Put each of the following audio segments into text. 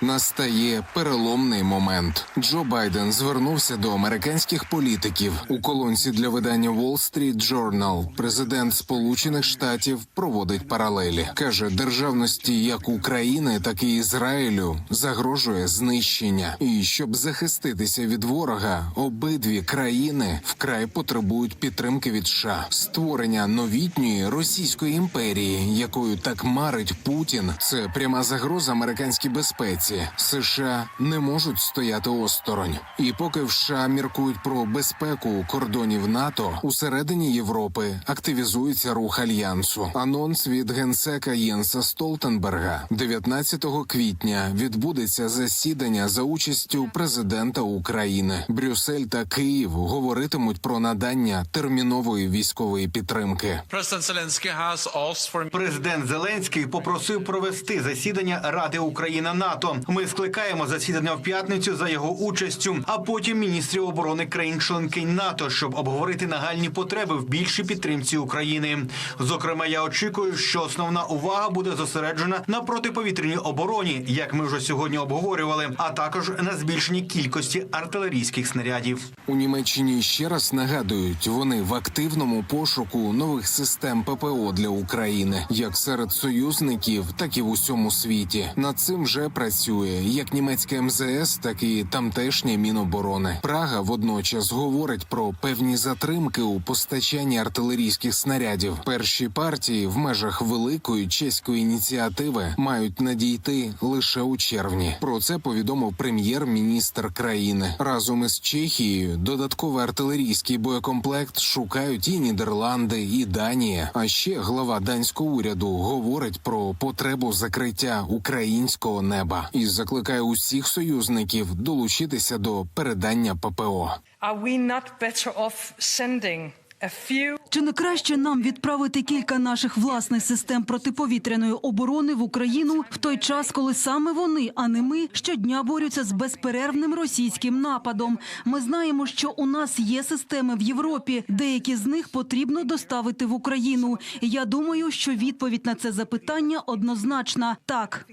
Настає переломний момент. Джо Байден звернувся до американських політиків у колонці для видання Wall Street Journal. Президент Сполучених Штатів проводить паралелі. каже, державності як України, так і Ізраїлю загрожує знищення. І щоб захиститися від ворога, обидві країни вкрай потребують підтримки від США. Створення новітньої російської імперії, якою так марить Путін, це пряма загроза американській безпеці. США не можуть стояти осторонь. І поки в США міркують про безпеку кордонів НАТО, усередині Європи активізується рух альянсу. Анонс від генсека Єнса Столтенберга 19 квітня відбудеться засідання за участю президента України. Брюссель та Київ говоритимуть про надання термінової військової підтримки. Президент Зеленський попросив провести засідання Ради Україна НАТО. Ми скликаємо засідання в п'ятницю за його участю, а потім міністрів оборони країн-членкинь НАТО, щоб обговорити нагальні потреби в більшій підтримці України. Зокрема, я очікую, що основна увага буде зосереджена на протиповітряній обороні, як ми вже сьогодні обговорювали, а також на збільшенні кількості артилерійських снарядів. У Німеччині ще раз нагадують, вони в активному пошуку нових систем ППО для України, як серед союзників, так і в усьому світі. Над цим вже працює як німецьке МЗС, так і тамтешнє Міноборони. Прага водночас говорить про певні затримки у постачанні артилерійських снарядів. Перші партії в межах великої чеської ініціативи мають надійти лише у червні. Про це повідомив прем'єр-міністр країни. Разом із Чехією додатковий артилерійський боєкомплект шукають і Нідерланди, і Данія. А ще глава данського уряду говорить про потребу закриття українського неба і закликає усіх союзників долучитися до передання ППО. Are we not better off sending a few Чи не краще нам відправити кілька наших власних систем протиповітряної оборони в Україну в той час, коли саме вони, а не ми, щодня борються з безперервним російським нападом? Ми знаємо, що у нас є системи в Європі. Деякі з них потрібно доставити в Україну. Я думаю, що відповідь на це запитання однозначна так.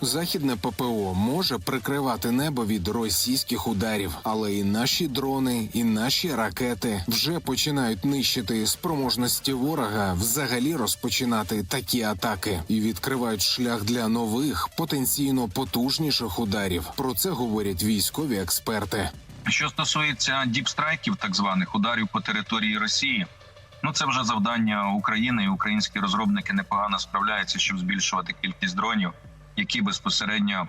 Західне ППО може прикривати небо від російських ударів, але і наші дрони, і наші ракети вже починають нищити спроможності ворога взагалі розпочинати такі атаки і відкривають шлях для нових потенційно потужніших ударів. Про це говорять військові експерти. Що стосується діпстрайків, так званих ударів по території Росії, ну це вже завдання України, і українські розробники непогано справляються, щоб збільшувати кількість дронів, які безпосередньо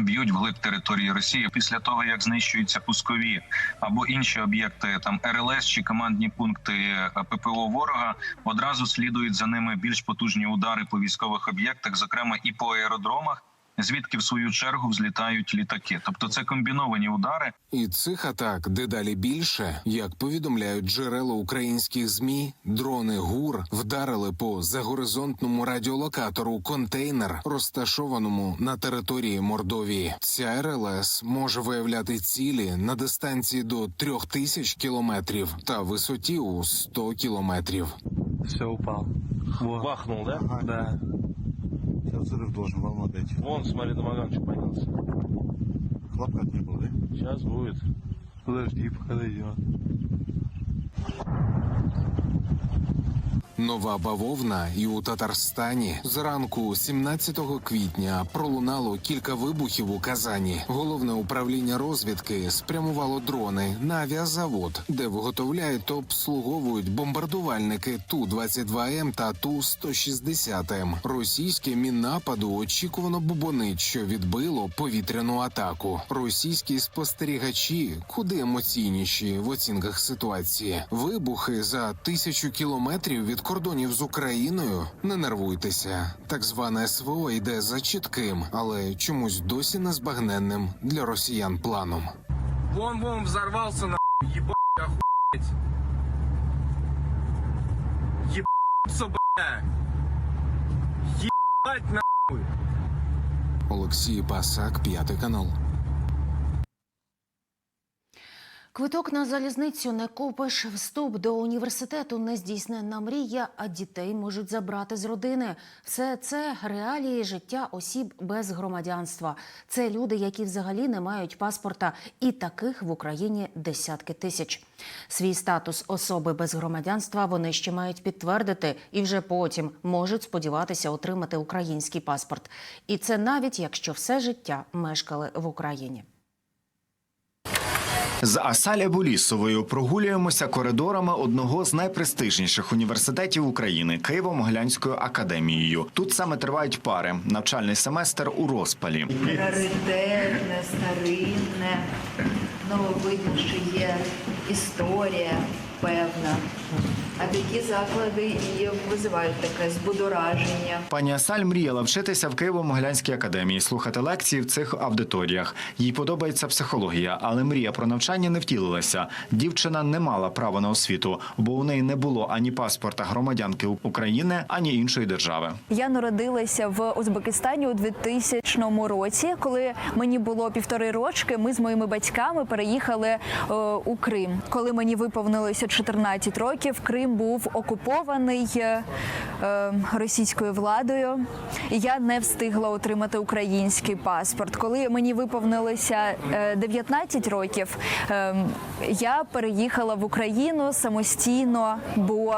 б'ють вглиб території Росії після того, як знищуються пускові або інші об'єкти, там РЛС чи командні пункти е, ППО ворога, одразу слідують за ними більш потужні удари по військових об'єктах, зокрема і по аеродромах. Звідки в свою чергу взлітають літаки, тобто це комбіновані удари, І цих атак дедалі більше, як повідомляють джерела українських змі, дрони ГУР вдарили по загоризонтному радіолокатору контейнер, розташованому на території Мордовії. Ця РЛС може виявляти цілі на дистанції до трьох тисяч кілометрів та висоті у 100 кілометрів. Все, упал. Бахнул, да? Да. Сейчас взрыв должен волна дать. Вон, смотри, домоганчик поднялся. Хлопка не было, да? Сейчас будет. Подожди, пока дойдет. Нова бавовна і у Татарстані зранку 17 квітня пролунало кілька вибухів у Казані. Головне управління розвідки спрямувало дрони на авіазавод, де виготовляють та обслуговують бомбардувальники ту 22 м та ту 160 м Російське міннападу очікувано бубонить, що відбило повітряну атаку. Російські спостерігачі куди емоційніші в оцінках ситуації. Вибухи за тисячу кілометрів від кордонів з Україною. Не нервуйтеся. Так зване СВО йде за чітким, але чомусь досі незбагненним для росіян планом. Вон, вон взорвался на ебать, охуеть. Ебаться, бля. Ебать на Олексій Пасак, п'ятий канал. Квиток на залізницю не купиш. Вступ до університету не здійсненна мрія, а дітей можуть забрати з родини. Все це реалії життя осіб без громадянства. Це люди, які взагалі не мають паспорта, і таких в Україні десятки тисяч. Свій статус особи без громадянства вони ще мають підтвердити і вже потім можуть сподіватися отримати український паспорт. І це навіть якщо все життя мешкали в Україні. З Асаля Болісовою прогулюємося коридорами одного з найпрестижніших університетів України Києво-Могилянською академією. Тут саме тривають пари. Навчальний семестр у розпалі. раритетне, старинне. Ну, видно, що є історія певна. А такі заклади і визивають таке збудораження. Пані Асаль мріяла вчитися в Києво-Могилянській академії, слухати лекції в цих аудиторіях. Їй подобається психологія, але мрія про навчання не втілилася. Дівчина не мала права на освіту, бо у неї не було ані паспорта громадянки України, ані іншої держави. Я народилася в Узбекистані у 2000 році. Коли мені було півтори рочки, ми з моїми батьками переїхали е, у Крим. Коли мені виповнилося 14 років, Крим був окупований е, е, російською владою. І я не встигла отримати український паспорт. Коли мені виповнилося е, 19 років, е, я переїхала в Україну самостійно, бо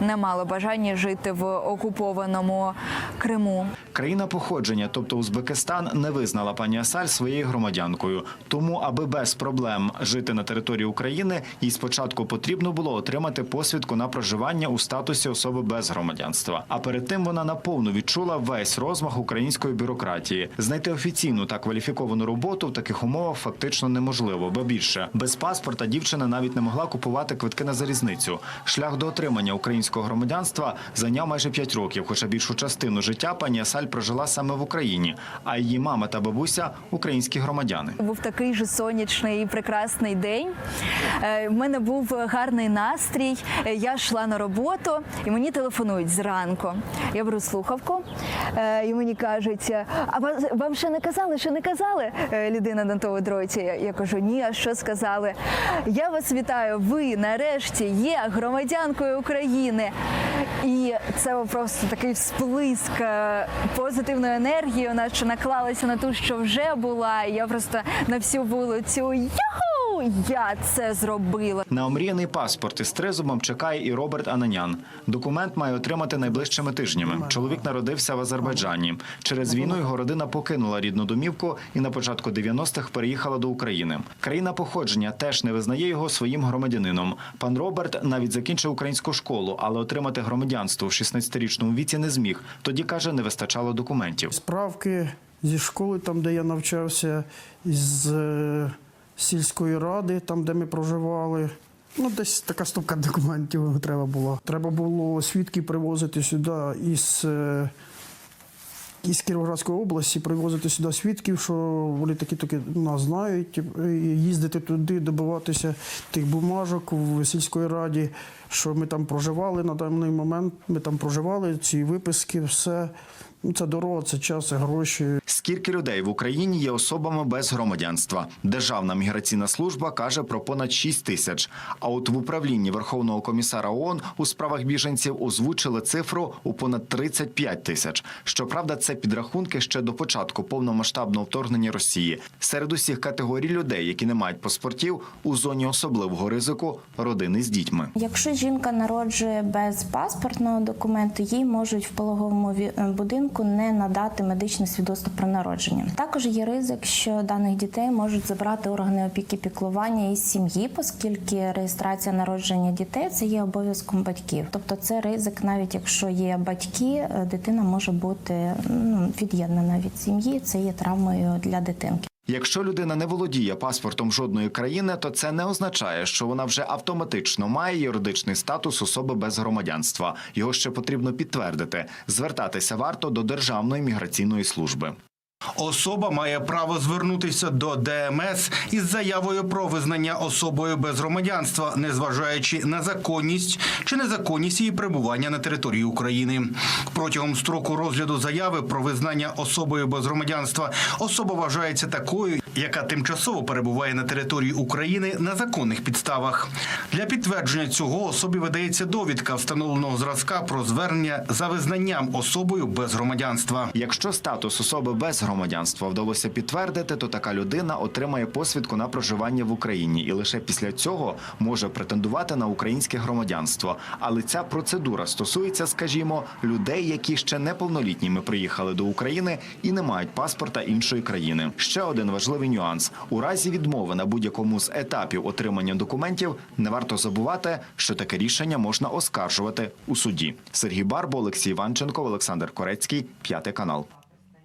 не мала бажання жити в окупованому Криму. Країна походження, тобто Узбекистан, не визнала пані Асаль своєю громадянкою. Тому, аби без проблем жити на території України, їй спочатку потрібно було отримати посвідку на проживання у статусі особи без громадянства. А перед тим вона наповну відчула весь розмах української бюрократії. Знайти офіційну та кваліфіковану роботу в таких умовах фактично неможливо. Бо більше без паспорта дівчина навіть не могла купувати квитки на залізницю. Шлях до отримання українського громадянства зайняв майже 5 років, хоча більшу частину життя пані Асаль прожила саме в Україні, а її мама та бабуся українські громадяни. Був такий же сонячний і прекрасний день. Е, В мене був гарний настрій. Е, Я йшла на роботу, і мені телефонують зранку. Я беру слухавку, е, і мені кажуть: а вам ще не казали, ще не казали е, людина на тому дроті. Я- кажу, ні, а що сказали? Я вас вітаю. Ви нарешті є громадянкою України. І це просто такий всплиск е, позитивної енергії, наче наклалася на ту, що вже була. І я просто на всю вулицю Я це зробила. На омріяний паспорт із тризубом чекає і Роберт Ананян. Документ має отримати найближчими тижнями. Чоловік народився в Азербайджані. Через війну його родина покинула рідну домівку і на початку 90-х переїхала до України. Країна походження теж не визнає його своїм громадянином. Пан Роберт навіть закінчив українську школу, але отримати громадянство в 16-річному віці не зміг. Тоді каже, не вистачало документів. Справки зі школи, там, де я навчався, з сільської ради, там, де ми проживали. Ну, десь така стопка документів треба була. Треба було свідки привозити сюди із, е, із Кіровоградської області, привозити сюди свідків, що вони такі таки нас знають, їздити туди, добиватися тих бумажок в сільської раді, що ми там проживали на даний момент. Ми там проживали, ці виписки, все. Ну, це дорога, це час, це гроші. Скільки людей в Україні є особами без громадянства? Державна міграційна служба каже про понад 6 тисяч. А от в управлінні Верховного комісара ООН у справах біженців озвучили цифру у понад 35 тисяч. Щоправда, це підрахунки ще до початку повномасштабного вторгнення Росії. Серед усіх категорій людей, які не мають паспортів, у зоні особливого ризику родини з дітьми. Якщо жінка народжує без паспортного документу, їй можуть в пологовому будинку не надати медичне свідоцтво про народження. Також є ризик, що даних дітей можуть забрати органи опіки піклування із сім'ї, оскільки реєстрація народження дітей це є обов'язком батьків. Тобто це ризик, навіть якщо є батьки, е, дитина може бути ну, від'єднана від сім'ї. Це є травмою для дитинки. Якщо людина не володіє паспортом жодної країни, то це не означає, що вона вже автоматично має юридичний статус особи без громадянства. Його ще потрібно підтвердити. Звертатися варто до Державної міграційної служби. Особа має право звернутися до ДМС із заявою про визнання особою без громадянства, незважаючи на законність чи незаконність її перебування на території України. Протягом строку розгляду заяви про визнання особою без громадянства особа вважається такою, яка тимчасово перебуває на території України на законних підставах. Для підтвердження цього особі видається довідка встановленого зразка про звернення за визнанням особою без громадянства. Якщо статус особи без громадянства вдалося підтвердити, то така людина отримає посвідку на проживання в Україні і лише після цього може претендувати на українське громадянство. Але ця процедура стосується, скажімо, людей, які ще неповнолітніми приїхали до України і не мають паспорта іншої країни. Ще один важливий нюанс: у разі відмови на будь-якому з етапів отримання документів не варто забувати, що таке рішення можна оскаржувати у суді. Сергій Барбо, Олексій Іванченко, Олександр Корецький, п'ятий канал.